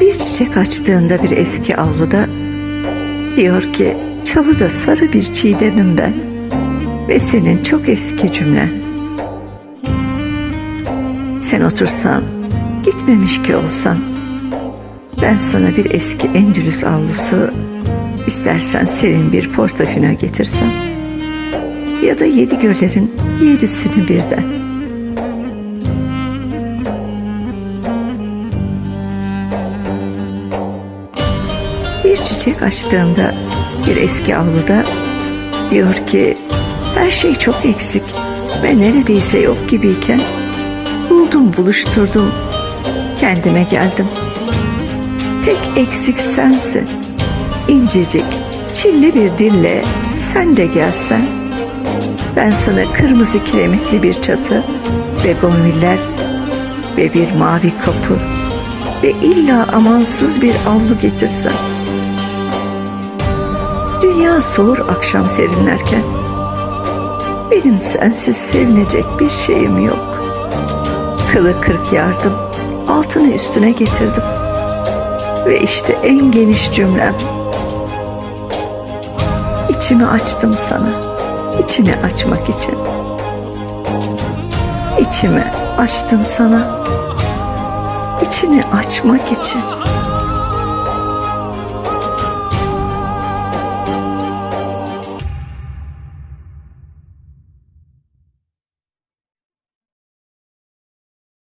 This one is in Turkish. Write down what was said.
Bir çiçek açtığında bir eski avluda diyor ki çalıda sarı bir çiğdemim ben ve senin çok eski cümlen. Sen otursan, gitmemiş ki olsan, ben sana bir eski Endülüs avlusu, istersen serin bir portofino getirsem, ya da yedi göllerin yedisini birden. Bir çiçek açtığında bir eski avluda diyor ki her şey çok eksik ve neredeyse yok gibiyken buldum buluşturdum kendime geldim. Tek eksik sensin. İncecik, çilli bir dille sen de gelsen ben sana kırmızı kiremitli bir çatı, begonviller ve bir mavi kapı ve illa amansız bir avlu getirsem. Dünya soğur akşam serinlerken. Benim sensiz sevinecek bir şeyim yok. Kılı kırk yardım, altını üstüne getirdim. Ve işte en geniş cümlem. İçimi açtım sana, içini açmak için. İçimi açtım sana, içini açmak için.